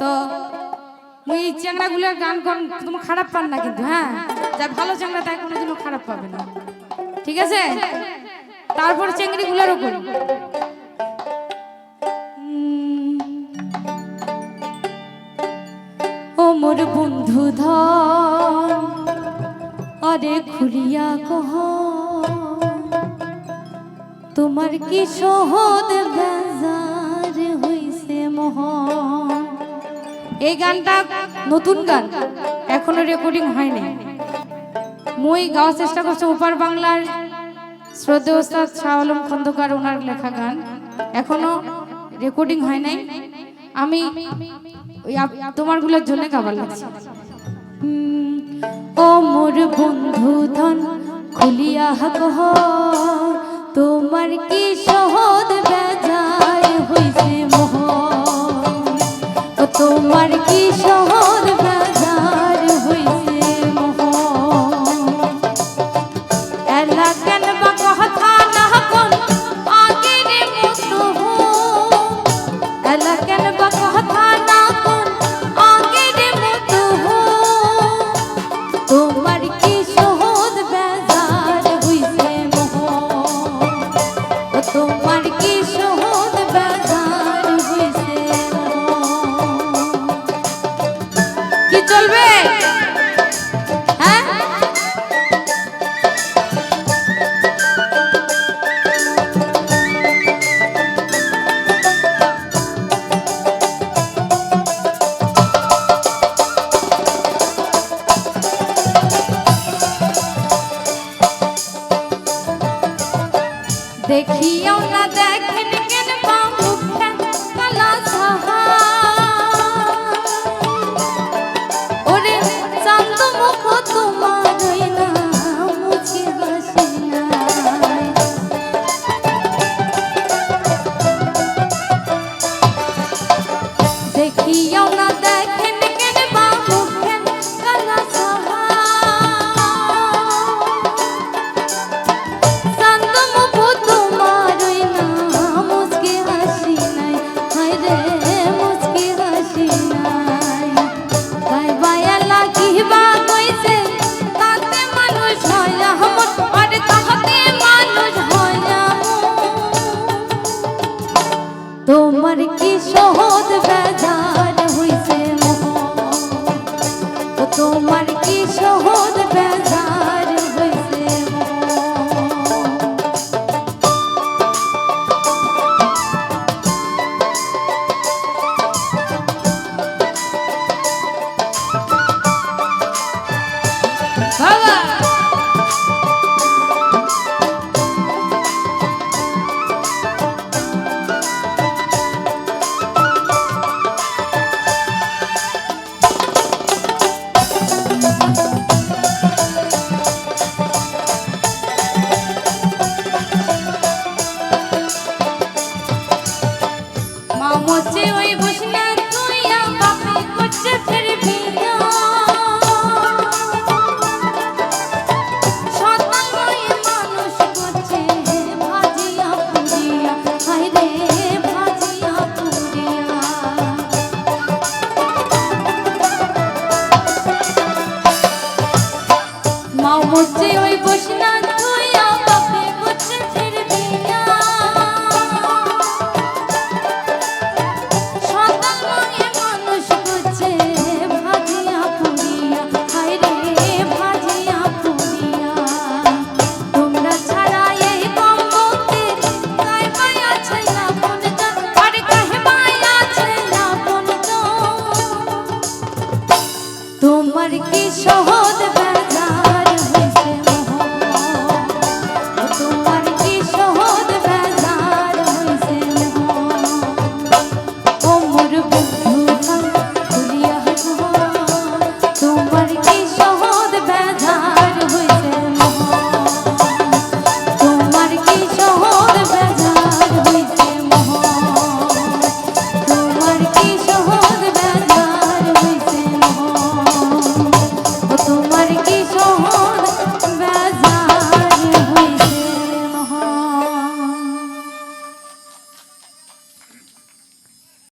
তো মুই চ্যাংড়াগুলোর গান গান তুমি খারাপ পান না কিন্তু হ্যাঁ? যা ভালো চ্যাংড়া তাই কোনোদিনও খারাপ পাবে না। ঠিক আছে? তারপর চেংড়িগুলোরও করি উম, ও মোর বন্ধু ধন আরে খুলিয়া কহ তোমার কি সহদ বাজার হইছে মোহন? এই গানটা নতুন গান। এখনও রেকর্ডিং হয়নি। মই গাওয়ার চেষ্টা করছে উপার বাংলার শ্রদ্ধেয় ওস্তাদ শাহ আলম খন্দকার ওনার লেখা গান। এখনও রেকর্ডিং হয় নাই। আমি তোমারগুলোর জন্য গাবার লাগছে। ও মোর বন্ধু ধন, খুলিয়া কহ তোমার কি সহদ দেখিও না দেখেন জীবন কি সহজ বেজা